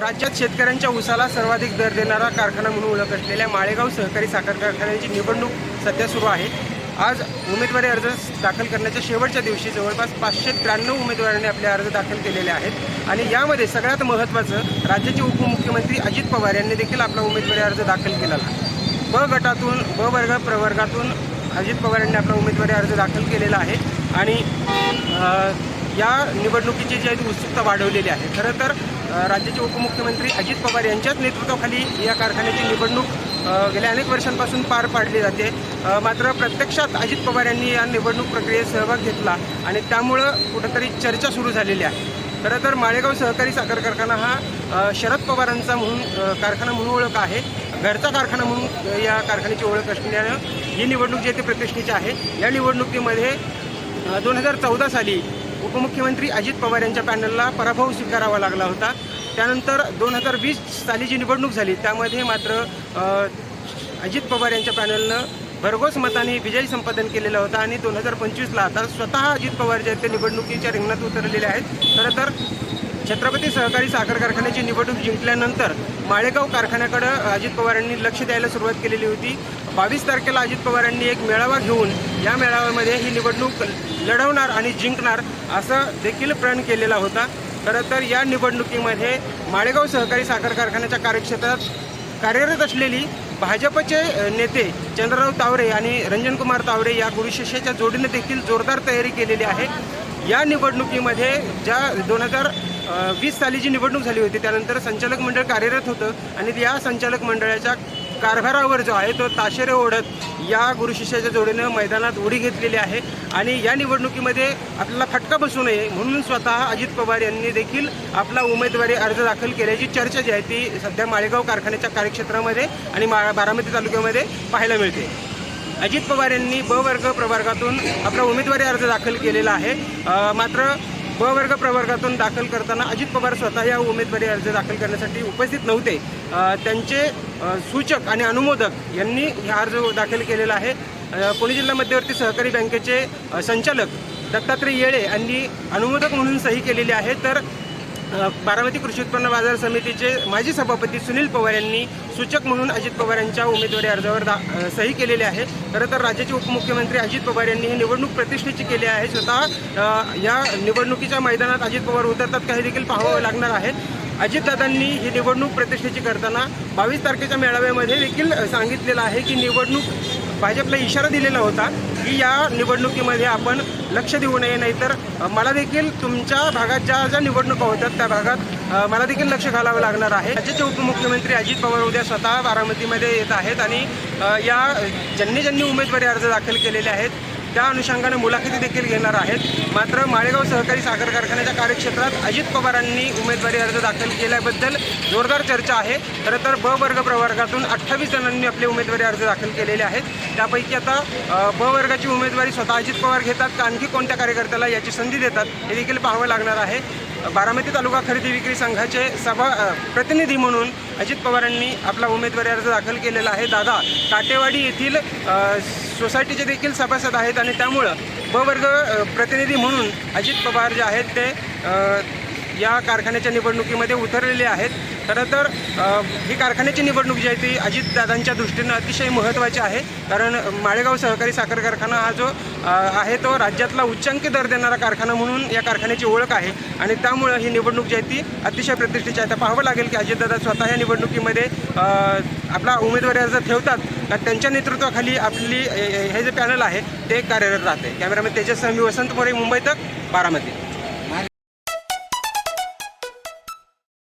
राज्यात शेतकऱ्यांच्या उसाला सर्वाधिक दर देणारा कारखाना म्हणून ओळख असलेल्या माळेगाव सहकारी साखर कारखान्याची निवडणूक सध्या सुरू आहे. आज उमेदवारी अर्ज दाखल करण्याच्या शेवटच्या दिवशी जवळपास पाचशे त्र्याण्णव उमेदवारांनी आपले अर्ज दाखल केलेले आहेत. आणि यामध्ये सगळ्यात महत्त्वाचं राज्याचे उपमुख्यमंत्री अजित पवार यांनी देखील आपला उमेदवारी अर्ज दाखल केलेला आहे. ब गटातून ब वर्ग प्रवर्गातून अजित पवार यांनी आपला उमेदवारी अर्ज दाखल केलेला आहे. आणि या निवडणुकीची जी आहे ती उत्सुकता वाढवलेली आहे. खरं तर राज्याचे उपमुख्यमंत्री अजित पवार यांच्याच नेतृत्वाखाली या कारखान्याची निवडणूक गेल्या अनेक वर्षांपासून पार पाडली जाते. मात्र प्रत्यक्षात अजित पवार यांनी या निवडणूक प्रक्रियेत सहभाग घेतला आणि त्यामुळं कुठंतरी चर्चा सुरू झालेली आहे. खरं तर माळेगाव सहकारी साखर कारखाना हा शरद पवारांचा म्हणून कारखाना म्हणून ओळख आहे. घरचा कारखाना म्हणून या कारखान्याची ओळख असल्यानं ही निवडणूक जी आहे ती प्रतिष्ठेची आहे. या निवडणुकीमध्ये दोन हजार चौदा साली उपमुख्यमंत्री अजित पवार यांच्या पॅनलला पराभव स्वीकारावा लागला होता. त्यानंतर दोन हजार वीस साली जी निवडणूक झाली त्यामध्ये मात्र अजित पवार यांच्या पॅनलनं भरघोस मताने विजय संपादन केलेला होता आणि दोन हजार पंचवीसला आता स्वतः अजित पवार जे आहेत ते निवडणुकीच्या रिंगणात उतरलेले आहेत. खरं तर छत्रपती सहकारी साखर कारखान्याची निवडणूक जिंकल्यानंतर माळेगाव कारखान्याकडं अजित पवारांनी लक्ष द्यायला सुरुवात केलेली होती. बावीस तारखेला अजित पवारांनी एक मेळावा घेऊन या मेळाव्यामध्ये ही निवडणूक लढवणार आणि जिंकणार असं देखील प्रण केलेला होता. खरं तर या निवडणुकीमध्ये माळेगाव सहकारी साखर कारखान्याच्या कार्यक्षेत्रात कार्यरत असलेली भाजपचे नेते चंद्रराव तावरे आणि रंजनकुमार तावरे या गुरुशिष्याच्या जोडीने देखील जोरदार तयारी केलेली आहे. या निवडणुकीमध्ये ज्या दोन हजार वीस साली जी निवडणूक झाली होती. त्यानंतर संचालक मंडळ कार्यरत होतं आणि या संचालक मंडळाच्या कारभारावर जो आहे तो ताशेरे ओढत या गुरुशिष्याच्या जोडीनं मैदानात उडी घेतलेली आहे आणि या निवडणुकीमध्ये आपल्याला फटका बसू नये म्हणून स्वतः अजित पवार यांनी देखील आपला उमेदवारी अर्ज दाखल केल्याची चर्चा जी आहे ती सध्या माळेगाव कारखान्याच्या कार्यक्षेत्रामध्ये आणि मा बारामती तालुक्यामध्ये पाहायला मिळते. अजित पवार यांनी ब वर्ग प्रवर्गातून आपला उमेदवारी अर्ज दाखल केलेला आहे. मात्र ब वर्ग प्रवर्गातून दाखल करताना अजित पवार स्वतः या उमेदवारी अर्ज दाखल करण्यासाठी उपस्थित नव्हते. त्यांचे सूचक आणि अनुमोदक यांनी हा अर्ज दाखल केलेला आहे. पुणे जिल्हा मध्यवर्ती सहकारी बँकेचे संचालक दत्तात्रय येळे यांनी अनुमोदक म्हणून सही केलेली आहे. तर बारामती कृषी उत्पन्न बाजार समितीचे माजी सभापती सुनील पवार यांनी सूचक म्हणून अजित पवार यांच्या उमेदवारी अर्जावर दा सही केलेली आहे. खरं तर राज्याचे उपमुख्यमंत्री अजित पवार यांनी ही निवडणूक प्रतिष्ठेची केली आहे. स्वतः या निवडणुकीच्या मैदानात अजित पवार उतरतात काही देखील पाहावं लागणार आहे. अजितदादांनी ही निवडणूक प्रतिष्ठेची करताना बावीस तारखेच्या मेळाव्यामध्ये देखील सांगितलेलं आहे की निवडणूक भाजपला इशारा दिलेला होता की या निवडणुकीमध्ये आपण लक्ष देऊ नये नाहीतर मला देखील तुमच्या भागात ज्या ज्या निवडणुका होतात त्या भागात मला देखील लक्ष घालावं लागणार आहे. राज्याचे उपमुख्यमंत्री अजित पवार उद्या स्वतः बारामतीमध्ये येत आहेत आणि या ज्यांनी ज्यांनी उमेदवारी अर्ज दाखल केलेले आहेत त्या अनुषंगाने मुलाखती देखील घेणार आहेत. मात्र माळेगाव सहकारी साखर कारखान्याच्या कार्यक्षेत्रात अजित पवारांनी उमेदवारी अर्ज दाखल केल्याबद्दल जोरदार चर्चा आहे. खरं तर ब वर्ग प्रवर्गातून अठ्ठावीस जणांनी आपले उमेदवारी अर्ज दाखल केलेले आहेत. त्यापैकी आता ब वर्गाची उमेदवारी स्वतः अजित पवार घेतात का आणखी कोणत्या कार्यकर्त्याला याची संधी देतात हे देखील पाहावं लागणार आहे. बारामती तालुका खरेदी विक्री संघाचे सभा प्रतिनिधी म्हणून अजित पवारांनी आपला उमेदवारी अर्ज दाखल केलेला आहे. दादा काटेवाडी येथील सोसायटीचे देखील सभासद आहेत आणि त्यामुळं ब वर्ग प्रतिनिधी म्हणून अजित पवार जे आहेत ते या कारखान्याच्या निवडणुकीमध्ये उतरलेले आहेत. खरं तर ही कारखान्याची निवडणूक जी आहे ती अजितदादांच्या दृष्टीनं अतिशय महत्त्वाची आहे. कारण माळेगाव सहकारी साखर कारखाना हा जो आहे तो राज्यातला उच्चांकी दर देणारा कारखाना म्हणून या कारखान्याची ओळख आहे. आणि त्यामुळं ही निवडणूक जी आहे ती अतिशय प्रतिष्ठेची आहे. आता पाहावं लागेल की अजितदादा स्वतः या निवडणुकीमध्ये आपला उमेदवारी अर्ज ठेवतात का त्यांच्या नेतृत्वाखाली आपली हे जे पॅनल आहे ते कार्यरत राहते. कॅमेरामॅन तेजस्वामी वसंत मोरे मुंबई तक बारामती.